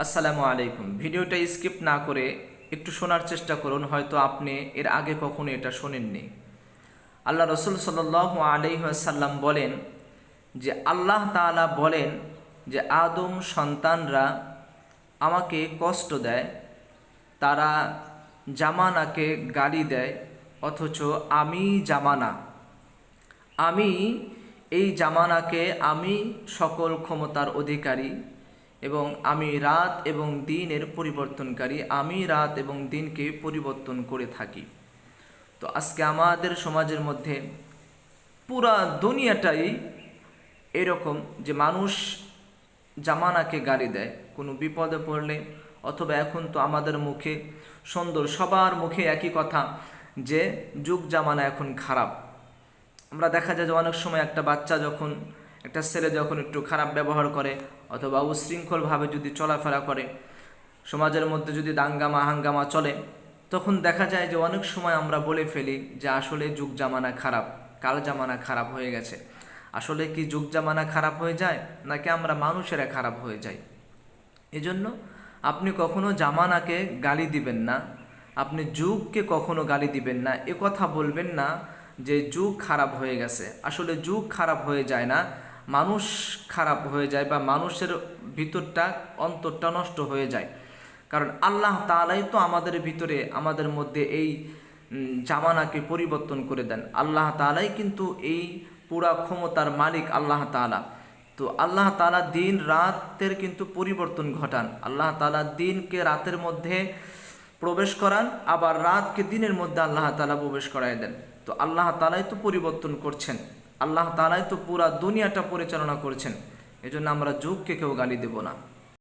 আসসালামু আলাইকুম। ভিডিওটা স্কিপ না করে একটু শোনার চেষ্টা করুন, হয়তো আপনি এর আগে কখনো এটা শোনেননি। আল্লাহ রসুল সাল আলহাসাল্লাম বলেন যে, আল্লাহ তাআলা বলেন যে, আদম সন্তানরা আমাকে কষ্ট দেয়, তারা জামানাকে গালি দেয়, অথচ আমি জামানা। আমি এই জামানাকে আমি সকল ক্ষমতার অধিকারী এবং আমি রাত এবং দিনের পরিবর্তনকারী, আমি রাত এবং দিনকে পরিবর্তন করে থাকি। তো আজকে আমাদের সমাজের মধ্যে পুরা দুনিয়াটাই এরকম যে মানুষ জামানাকে গাড়ি দেয়। কোনো বিপদে পড়লে অথবা এখন তো আমাদের মুখে সুন্দর, সবার মুখে একই কথা যে যুগ জামানা এখন খারাপ। আমরা দেখা যায় যে অনেক সময় একটা বাচ্চা যখন একটা ছেলে যখন একটু খারাপ ব্যবহার করে অথবা উশৃঙ্খলভাবে যদি চলাফেরা করে, সমাজের মধ্যে যদি দাঙ্গামা, হাঙ্গামা চলে, তখন দেখা যায় যে অনেক সময় আমরা বলে ফেলি যে আসলে যুগ জামানা খারাপ, কাল জামানা খারাপ হয়ে গেছে। আসলে কি যুগ জামানা খারাপ হয়ে যায়, নাকি আমরা মানুষেরা খারাপ হয়ে যাই? এজন্য আপনি কখনো জামানাকে গালি দিবেন না, আপনি যুগকে কখনো গালি দিবেন না, এ কথা বলবেন না যে যুগ খারাপ হয়ে গেছে। আসলে যুগ খারাপ হয়ে যায় না মানুষ খারাপ হয়ে যায় বা মানুষের ভিতরটা, অন্তরটা নষ্ট হয়ে যায়। কারণ আল্লাহ তালাই তো আমাদের ভিতরে, আমাদের মধ্যে এই জামানাকে পরিবর্তন করে দেন। আল্লাহ তালাই কিন্তু এই পুরা ক্ষমতার মালিক আল্লাহ তালা তো আল্লাহ তালা দিন রাতের কিন্তু পরিবর্তন ঘটান। আল্লাহ তালা দিনকে রাতের মধ্যে প্রবেশ করান, আবার রাতকে দিনের মধ্যে আল্লাহ তালা প্রবেশ করায় দেন। তো আল্লাহ তালাই তো পরিবর্তন করছেন। আল্লাহ তালাই তো পুরা দুনিয়াটা পরিচালনা করছেন। এজন্য আমরা যুগকে কেউ গালি দেব না।